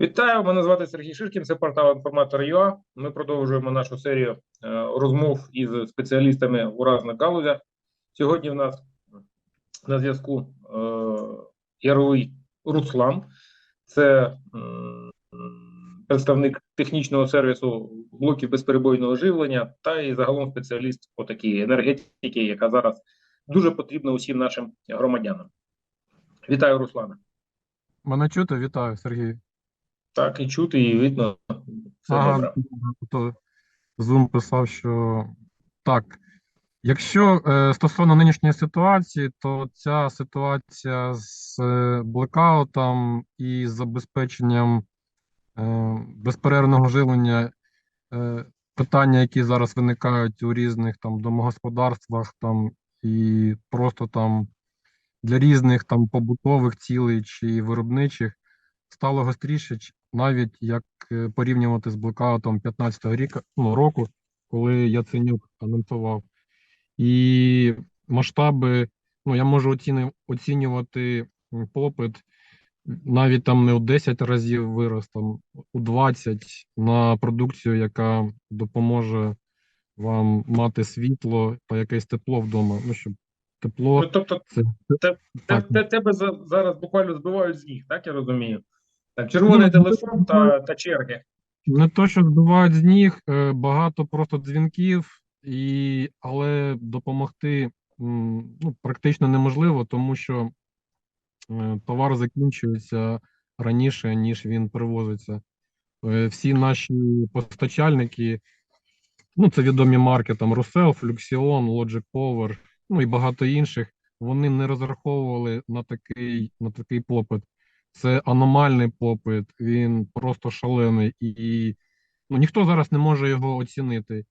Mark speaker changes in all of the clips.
Speaker 1: Вітаю, мене звати Сергій Шишкін, це портал інформатор ЮА. Ми продовжуємо нашу серію е, розмов із спеціалістами у різних галузях. Сьогодні в нас на зв'язку е, Яровий Руслан, це представник технічного сервісу блоків безперебойного живлення та і загалом спеціаліст по такій енергетики, яка зараз дуже потрібна усім нашим громадянам. Вітаю, Руслана.
Speaker 2: Мене чути? Вітаю, Сергій.
Speaker 1: Так, і чути, і видно. Все добре.
Speaker 2: то Zoom писав, що так. Якщо е, стосовно нинішньої ситуації, то ця ситуація з е, блекаутом і забезпеченням е, безперервного живлення, е, питання, які зараз виникають у різних там домогосподарствах, там і просто там для різних там побутових цілей чи виробничих, стало гостріше, навіть як е, порівнювати з блекаутом 15-го ріка, ну, року, коли Яценюк анонсував. І масштаби, ну, я можу оціни, оцінювати попит навіть там не у 10 разів вирос, там у 20 на продукцію, яка допоможе вам мати світло та якесь тепло вдома. Ну, щоб тепло
Speaker 1: Ну, тобто,
Speaker 2: це
Speaker 1: те,
Speaker 2: так.
Speaker 1: те, тебе за, зараз буквально збивають з ніг, так я розумію? Там червоний
Speaker 2: Ну,
Speaker 1: телефон та, та черги.
Speaker 2: Не то, що збивають з ніг, е, багато просто дзвінків, і, але допомогти ну, практично неможливо, тому що е, товар закінчується раніше, ніж він привозиться. Е, Всі наші постачальники, ну це відомі марки там Rusell, Fluxion, Logic Power, ну і багато інших, вони не розраховували на такий, на такий попит. Це аномальний попит, він просто шалений, і ну, ніхто зараз не може його оцінити.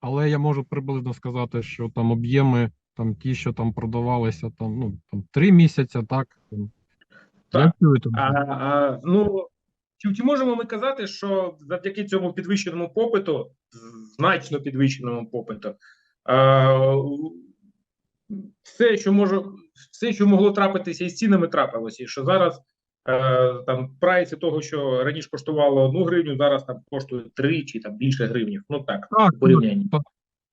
Speaker 2: Але я можу приблизно сказати, що там об'єми, там ті, що там продавалися, там ну там три місяці, так.
Speaker 1: Так. А, а, ну, чи, чи можемо ми казати, що завдяки цьому підвищеному попиту, значно підвищеному попиту, а, все, що може, все, що могло трапитися із цінами, трапилося, і що зараз е, там прайси того, що раніше коштувало одну гривню, зараз там коштує три чи там більше гривнів. Ну так,
Speaker 2: Так,
Speaker 1: у порівнянні.
Speaker 2: так,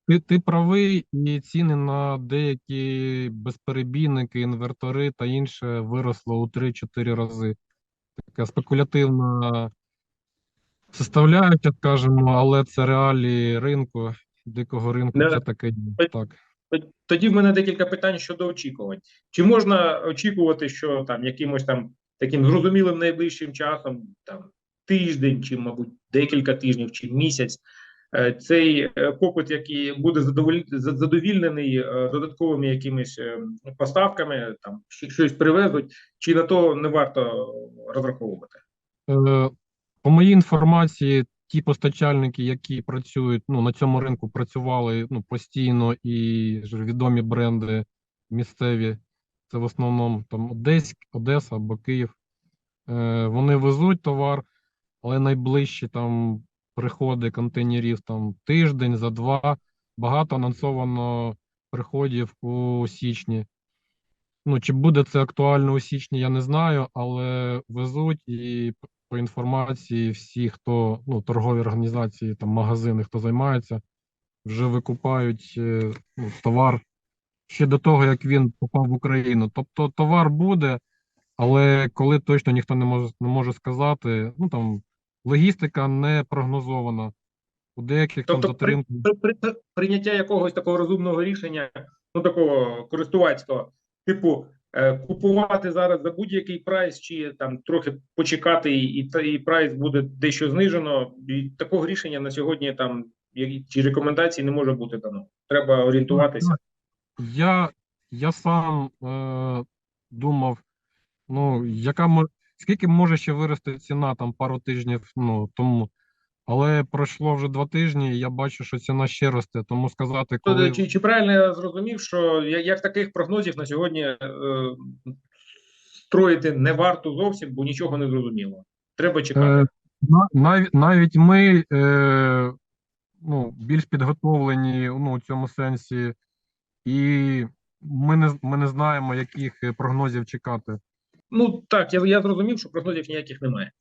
Speaker 2: ти, ти правий, і ціни на деякі безперебійники, інвертори та інше виросло у 3-4 рази. Така спекулятивна составляюча, скажімо, але це реалії ринку, дикого ринку,
Speaker 1: Не-
Speaker 2: це таке Так.
Speaker 1: Тоді в мене декілька питань щодо очікувань. Чи можна очікувати, що там якимось там таким зрозумілим найближчим часом, там тиждень, чи, мабуть, декілька тижнів, чи місяць, е, цей е, попит, який буде задовільнений е, додатковими якимись поставками, там щось привезуть, чи на то не варто розраховувати?
Speaker 2: По моїй інформації, ті постачальники, які працюють ну, на цьому ринку, працювали ну, постійно і відомі бренди місцеві, це в основному там Одеськ, Одеса або Київ. Е, Вони везуть товар, але найближчі там приходи контейнерів там тиждень, за два. Багато анонсовано приходів у січні. Ну, чи буде це актуально у січні, я не знаю, але везуть і по інформації всі, хто ну, торгові організації, там магазини, хто займається, вже викупають е, ну, товар ще до того, як він попав в Україну. Тобто товар буде, але коли точно ніхто не може не може сказати, ну там логістика не прогнозована. У деяких там
Speaker 1: Тобто при,
Speaker 2: затримки.
Speaker 1: при, при, прийняття якогось такого розумного рішення, ну такого користувацького, типу купувати зараз за будь-який прайс, чи там трохи почекати, і, і, прайс буде дещо знижено. І такого рішення на сьогодні там чи рекомендацій не може бути дано. Треба орієнтуватися.
Speaker 2: Я, я сам е, думав, ну, яка скільки може ще вирости ціна там пару тижнів ну, тому. Але пройшло вже два тижні, і я бачу, що ціна ще росте. Тому сказати, коли
Speaker 1: Чи, чи правильно я зрозумів, що як, таких прогнозів на сьогодні е, строїти не варто зовсім, бо нічого не зрозуміло. Треба чекати.
Speaker 2: Е, на- навіть, навіть ми е, ну, більш підготовлені ну, у цьому сенсі, і ми не, ми не знаємо, яких е, прогнозів чекати.
Speaker 1: Ну так, я, я зрозумів, що прогнозів ніяких немає.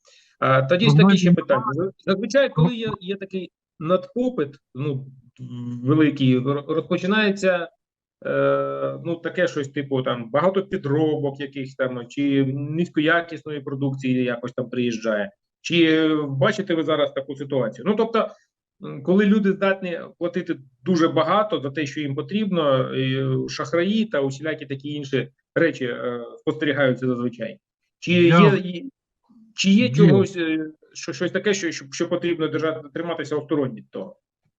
Speaker 1: Тоді ж такі ще питання. Зазвичай, коли є, є такий надпопит, ну великий, розпочинається е, ну таке щось, типу там багато підробок якихось там, чи низькоякісної продукції якось там приїжджає. Чи бачите ви зараз таку ситуацію? Ну тобто, коли люди здатні платити дуже багато за те, що їм потрібно, шахраї та усілякі такі інші речі е, спостерігаються зазвичай. Чи є, чи є
Speaker 2: Є.
Speaker 1: чогось, е, що щось таке, що, що, що потрібно держати, триматися осторонь від того?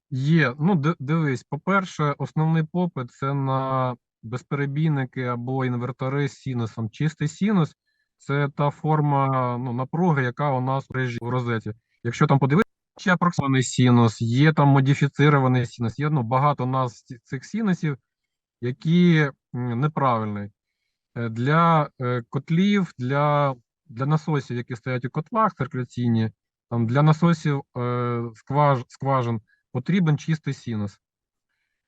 Speaker 2: Є. Ну, дивись, по-перше, основний попит це на безперебійники або інвертори з синусом. Чистий синус це та форма ну, напруги, яка у нас в режі в розеті. Якщо там подивитися, є апроксимований синус, є там модифіцирований синус, є ну, багато у нас цих синусів, які неправильні. Е, Для е, котлів, для, для насосів, які стоять у котлах циркуляційні, там, для насосів е, скваж, скважин потрібен чистий синус.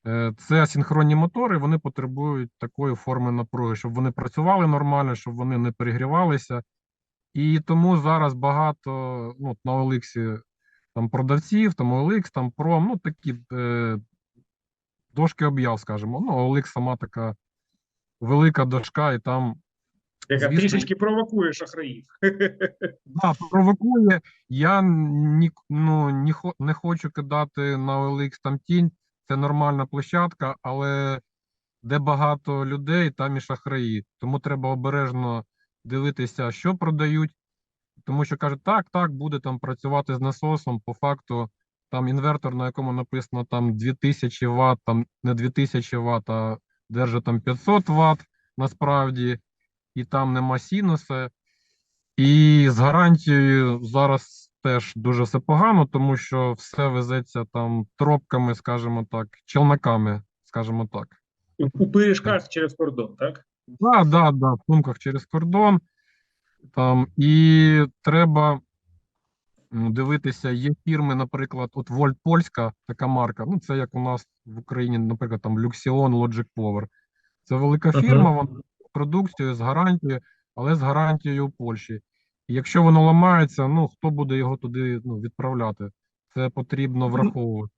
Speaker 2: Е, Це асинхронні мотори, вони потребують такої форми напруги, щоб вони працювали нормально, щоб вони не перегрівалися. І тому зараз багато ну, на OLX там продавців, там OLX, там Pro, ну такі е, дошки об'яв, скажімо. Ну, OLX сама така велика дошка, і там
Speaker 1: Яка
Speaker 2: Звісно.
Speaker 1: трішечки провокує шахраїв.
Speaker 2: Да, провокує. Я ні, ну, ні, не хочу кидати на OLX там тінь. Це нормальна площадка, але де багато людей, там і шахраї. Тому треба обережно дивитися, що продають. Тому що кажуть, так, так, буде там працювати з насосом. По факту, там інвертор, на якому написано там 2000 Вт, там не 2000 Вт, а держить там 500 Вт насправді, і там нема синуса. І з гарантією зараз теж дуже все погано, тому що все везеться там тропками, скажімо так, челноками, скажімо так.
Speaker 1: У, пиріжках через кордон, так?
Speaker 2: Да, да, да, в сумках через кордон. Там, і треба дивитися, є фірми, наприклад, от Вольт Польська, така марка. Ну, це як у нас в Україні, наприклад, там Luxion, Logic Power. Це велика фірма, вона продукцією, з гарантією, але з гарантією у Польщі. І якщо воно ламається, ну хто буде його туди ну, відправляти? Це потрібно враховувати.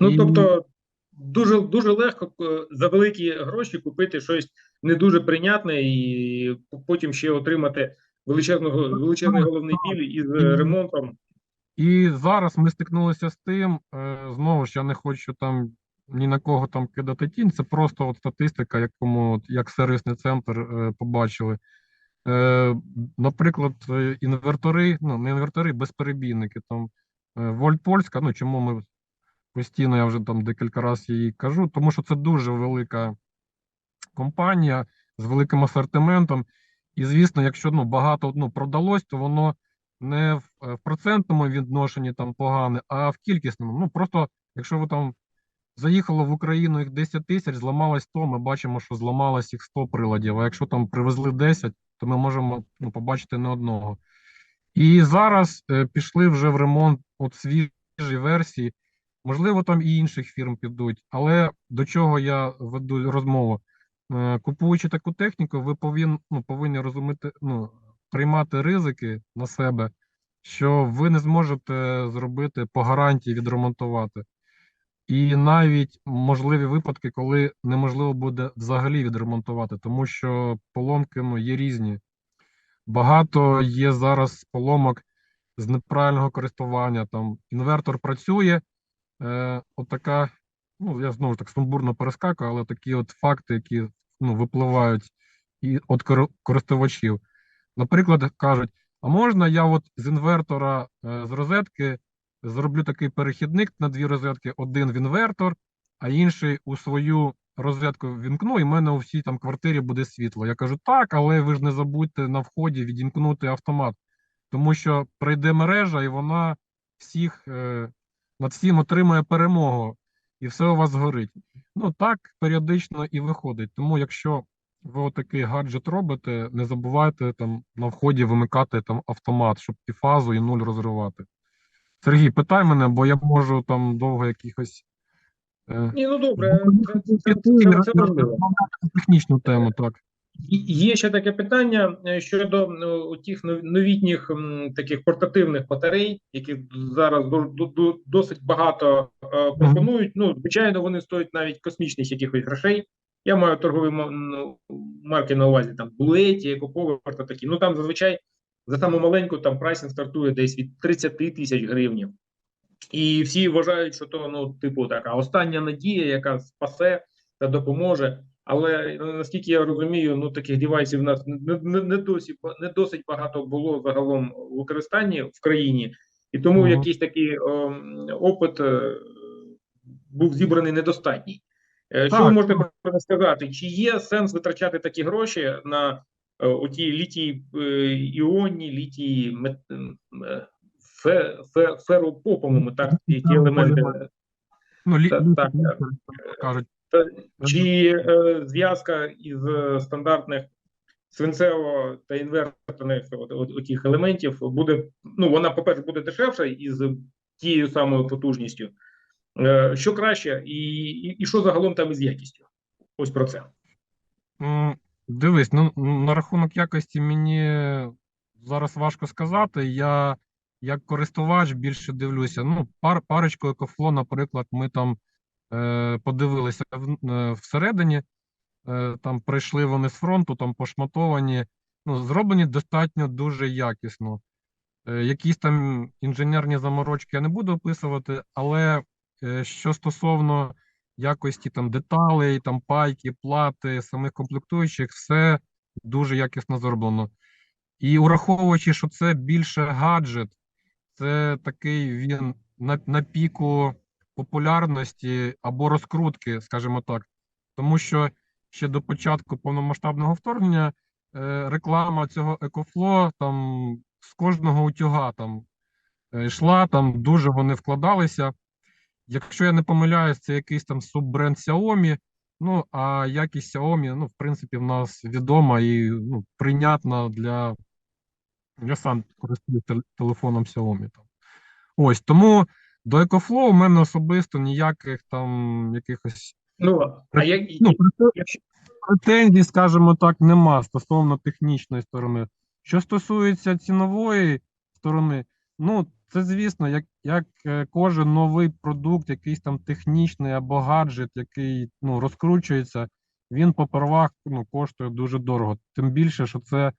Speaker 1: Ну
Speaker 2: І-
Speaker 1: тобто дуже дуже легко е, за великі гроші купити щось не дуже прийнятне і потім ще отримати величезного величезний головний біль із ремонтом.
Speaker 2: І зараз ми стикнулися з тим, е, знову ж я не хочу там ні на кого там кидати тінь, це просто от статистика, якому от, як сервісний центр е, побачили. Е, наприклад, е, інвертори, ну не інвертори, безперебійники, там е, Вольт Польська, ну чому ми постійно, я вже там декілька разів її кажу, тому що це дуже велика компанія з великим асортиментом. І звісно, якщо ну, багато ну, продалось, то воно не в, е, процентному відношенні там погане, а в кількісному. Ну просто якщо ви там заїхало в Україну їх 10 тисяч, зламалось 100, ми бачимо, що зламалось їх 100 приладів. А якщо там привезли 10, то ми можемо ну, побачити не одного. І зараз е, пішли вже в ремонт от свіжі версії. Можливо, там і інших фірм підуть, але до чого я веду розмову? Е, Купуючи таку техніку, ви повин, ну, повинні розуміти, ну, приймати ризики на себе, що ви не зможете зробити по гарантії відремонтувати. І навіть можливі випадки, коли неможливо буде взагалі відремонтувати, тому що поломки ну, є різні. Багато є зараз поломок з неправильного користування. Там інвертор працює, е, отака, ну я знову ж так сумбурно перескакую, але такі от факти, які ну, випливають і від користувачів. Наприклад, кажуть: а можна я от з інвертора е, з розетки зроблю такий перехідник на дві розетки: один в інвертор, а інший у свою розетку вімкну, і в мене у всій там квартирі буде світло. Я кажу, так, але ви ж не забудьте на вході відімкнути автомат, тому що прийде мережа, і вона всіх е, над всім отримує перемогу, і все у вас згорить. Ну так періодично і виходить. Тому, якщо ви отакий гаджет робите, не забувайте там на вході вимикати там автомат, щоб і фазу, і нуль розривати. Сергій, питай мене, бо я можу там довго якихось. Е,
Speaker 1: Ні, ну добре, це, це, це, це, важливо.
Speaker 2: технічну тему, так.
Speaker 1: Є ще таке питання е, щодо ну, тих новітніх м, таких портативних батарей, які зараз до- до- до- досить багато е, пропонують. Ну, звичайно, вони стоять навіть космічних якихось грошей. Я маю торгові ну, марки на увазі там Blue, Екоповерта такі. Ну там зазвичай за саму маленьку там прайсинг стартує десь від 30 тисяч гривень. І всі вважають, що то ну, типу, така остання надія, яка спасе та допоможе. Але ну, наскільки я розумію, ну таких девайсів у нас не, не, не досі не досить багато було загалом в використанні в країні, і тому
Speaker 2: Мгм.
Speaker 1: якийсь такий ем, опит е, був зібраний недостатній. Е, Що ви можете
Speaker 2: так.
Speaker 1: сказати? Чи є сенс витрачати такі гроші на е, оті літій е, іонні, літій е, фе, фе, феропо, по-моєму, так ті, елементи.
Speaker 2: Ну, лі,
Speaker 1: Так,
Speaker 2: кажуть.
Speaker 1: Чи е, зв'язка із е, стандартних свинцево та інверторних от, от, отих елементів буде, ну вона, по-перше, буде дешевша із тією самою потужністю. Е, що краще, і, і, і що загалом там із якістю? Ось про це.
Speaker 2: Дивись, ну на рахунок якості мені зараз важко сказати. Я як користувач більше дивлюся. Ну, пар, парочку екофло, наприклад, ми там е, подивилися в, е, всередині. Е, там прийшли вони з фронту, там пошматовані. Ну, зроблені достатньо дуже якісно. Е, якісь там інженерні заморочки я не буду описувати, але е, що стосовно якості там деталей, там пайки, плати, самих комплектуючих, все дуже якісно зроблено. І враховуючи, що це більше гаджет, це такий він на, на піку популярності або розкрутки, скажімо так. Тому що ще до початку повномасштабного вторгнення е, реклама цього екофло там з кожного утюга там е, йшла, там дуже вони вкладалися. Якщо я не помиляюсь, це якийсь там суббренд Xiaomi. Ну, а якість Xiaomi, ну, в принципі, в нас відома і ну, прийнятна для. Я сам користуюсь телефоном Xiaomi. Там. Ось тому до EcoFlow у мене особисто ніяких там якихось
Speaker 1: Ну, а як,
Speaker 2: ну, претензій, скажімо так, нема стосовно технічної сторони. Що стосується цінової сторони, ну це звісно, як, як е, кожен новий продукт, якийсь там технічний або гаджет, який ну, розкручується, він по первах ну, коштує дуже дорого. Тим більше, що це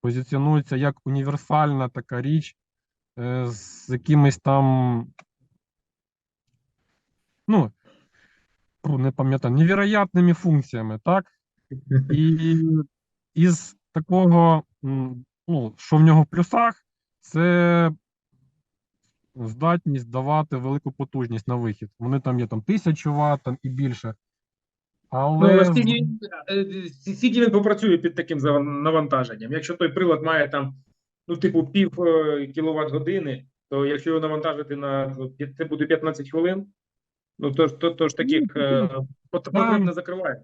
Speaker 2: позиціонується як універсальна така річ е, з якимись там, ну, не пам'ятаю, невероятними функціями, так? І із такого, ну, що в нього в плюсах, це здатність давати велику потужність на вихід. Вони там є там 1000 Вт там, і більше.
Speaker 1: ну,
Speaker 2: Але з-
Speaker 1: наскільки, він- е, скільки він попрацює під таким навантаженням? Якщо той прилад має там, ну, типу, пів кіловат години, то якщо його навантажити на ну, це буде 15 хвилин, ну то то, то ж таких е, пот- потреб не закриває.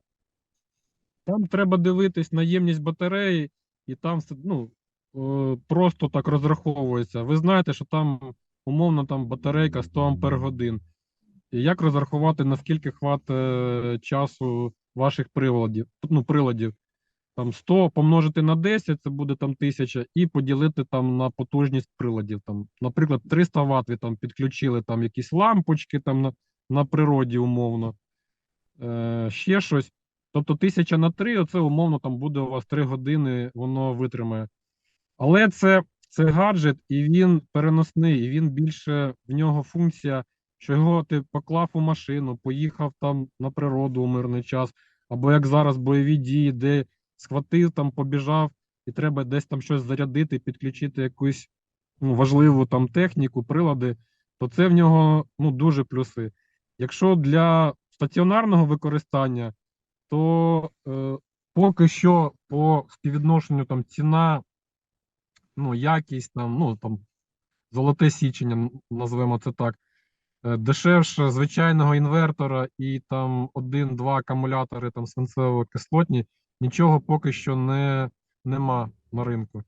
Speaker 2: Там треба дивитись на ємність батареї, і там ну, е, просто так розраховується. Ви знаєте, що там умовно там батарейка 100 ампер годин. І як розрахувати, наскільки хватить часу ваших приладів, ну, приладів? Там 100 помножити на 10, це буде там 1000, і поділити там на потужність приладів. Там, наприклад, 300 Вт ви там підключили там якісь лампочки там на, на природі умовно, е, ще щось. Тобто 1000 на 3, оце умовно там буде у вас 3 години, воно витримає. Але це, це гаджет, і він переносний, і він більше в нього функція, що його ти поклав у машину, поїхав там на природу у мирний час, або як зараз бойові дії, де схватив там, побіжав, і треба десь там щось зарядити, підключити якусь ну, важливу там техніку, прилади, то це в нього ну, дуже плюси. Якщо для стаціонарного використання, то е, поки що по співвідношенню там ціна, ну, якість там, ну там золоте січення, назвемо це так, е, дешевше звичайного інвертора і там один-два акумулятори там свинцево-кислотні, нічого поки що не нема на ринку.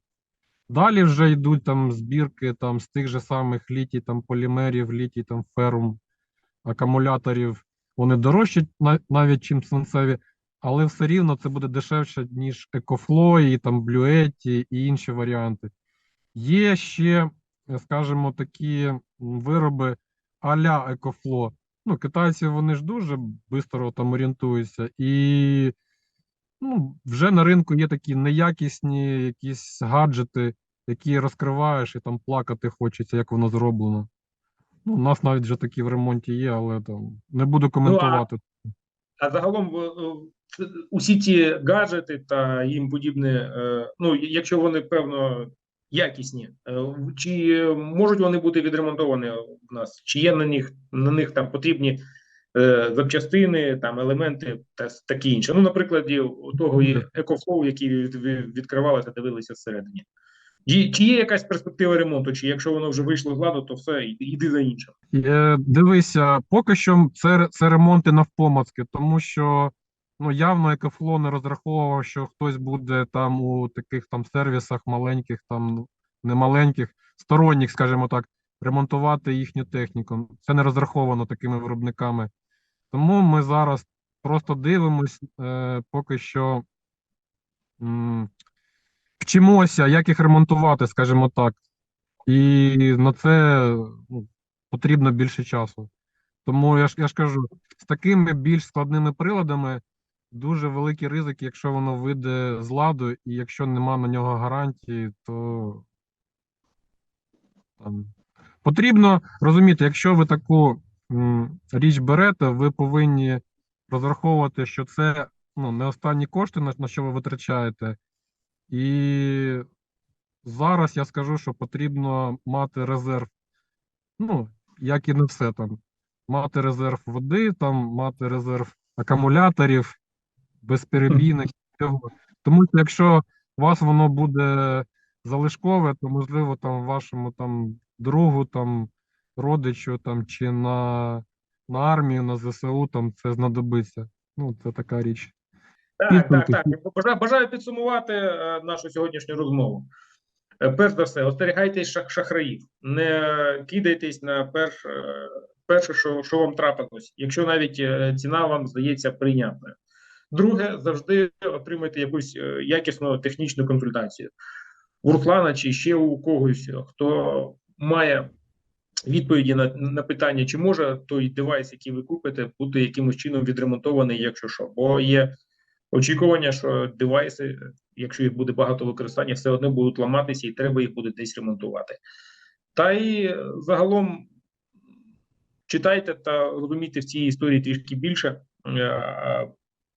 Speaker 2: Далі вже йдуть там збірки там з тих же самих літій там полімерів, літій там ферум акумуляторів. Вони дорожчі на- навіть чим свинцеві, але все рівно це буде дешевше, ніж і там Bluetti і інші варіанти. Є ще, скажімо, такі вироби а-ля EcoFlow. Ну, китайці вони ж дуже швидко там орієнтуються, і ну, вже на ринку є такі неякісні якісь гаджети, які розкриваєш і там плакати хочеться, як воно зроблено. Ну, у нас навіть вже такі в ремонті є, але там не буду коментувати.
Speaker 1: А загалом е, е, усі ті гаджети та їм подібне, е, ну якщо вони певно якісні, е, чи можуть вони бути відремонтовані в нас? Чи є на них на них там потрібні е, запчастини, там елементи та таке інше? Ну, наприклад, у того EcoFlow, який від, від- відкривали та дивилися всередині. Чи, є якась перспектива ремонту? Чи якщо воно вже вийшло з ладу, то все, йди, йди за іншим?
Speaker 2: Е, Дивися, поки що це, це ремонти навпомацки, тому що ну, явно Екофло не розраховував, що хтось буде там у таких там сервісах маленьких, там ну, не маленьких, сторонніх, скажімо так, ремонтувати їхню техніку. Це не розраховано такими виробниками. Тому ми зараз просто дивимось, е, поки що м, вчимося, як їх ремонтувати, скажімо так. І на це ну, потрібно більше часу. Тому я ж, я ж кажу, з такими більш складними приладами дуже великі ризики, якщо воно вийде з ладу, і якщо нема на нього гарантії, то там, потрібно розуміти, якщо ви таку м, річ берете, ви повинні розраховувати, що це ну, не останні кошти, на, на що ви витрачаєте. І зараз я скажу, що потрібно мати резерв. Ну, як і не все там. Мати резерв води, там, мати резерв акумуляторів, безперебійних. всього. Тому що якщо у вас воно буде залишкове, то можливо там вашому там другу, там родичу там чи на, на армію, на ЗСУ там це знадобиться. Ну, це така річ.
Speaker 1: Так, так, так. Бажаю, бажаю підсумувати е, нашу сьогоднішню розмову. Е, Перш за все, остерігайтесь шах шахраїв, не кидайтесь на перш, е, перше, що, що вам трапилось, якщо навіть ціна вам здається прийнятною. Друге, завжди отримайте якусь е, якісну технічну консультацію. У Руслана чи ще у когось, хто має відповіді на, на питання, чи може той девайс, який ви купите, бути якимось чином відремонтований, якщо що. Бо є очікування, що девайси, якщо їх буде багато використання, все одно будуть ламатися і треба їх буде десь ремонтувати. Та й загалом читайте та розумійте в цій історії трішки більше е,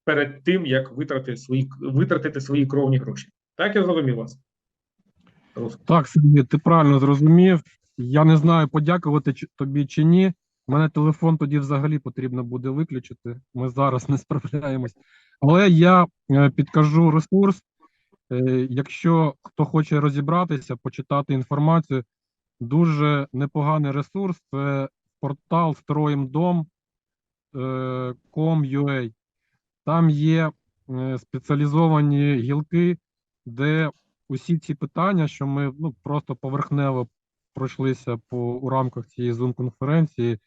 Speaker 1: перед тим, як витратити свої, витратити свої кровні гроші. Так я зрозумів вас.
Speaker 2: Так, Сергій, ти правильно зрозумів. Я не знаю, подякувати тобі чи ні. Мене телефон тоді взагалі потрібно буде виключити. Ми зараз не справляємось. Але я е, підкажу ресурс. Е, Якщо хто хоче розібратися, почитати інформацію, дуже непоганий ресурс. Це портал stroimdom.com.ua. Там є е, спеціалізовані гілки, де усі ці питання, що ми ну, просто поверхнево пройшлися по у рамках цієї Zoom-конференції,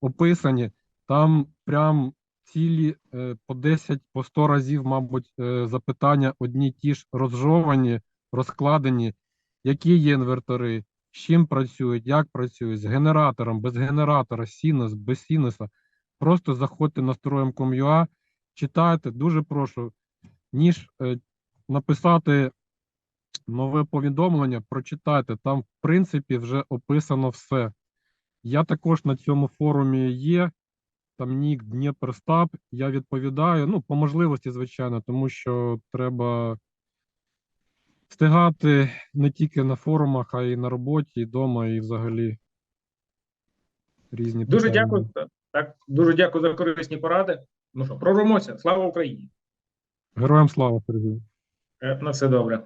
Speaker 2: описані. Там прям цілі е, по 10, по 100 разів, мабуть, е, запитання одні ті ж розжовані, розкладені, які є інвертори, з чим працюють, як працюють, з генератором, без генератора, синус, без синуса. Просто заходьте на строєм.com.ua, читайте, дуже прошу, ніж е, написати нове повідомлення, прочитайте. Там, в принципі, вже описано все. Я також на цьому форумі є. Там нік Дніперстаб. Я відповідаю. Ну, по можливості, звичайно, тому що треба встигати не тільки на форумах, а й на роботі, і вдома, і взагалі різні
Speaker 1: Дуже
Speaker 2: питання.
Speaker 1: дякую. Так, дуже дякую за корисні поради. Ну що, прорвемося. Слава Україні!
Speaker 2: Героям слава, Сергій.
Speaker 1: Е, На все добре.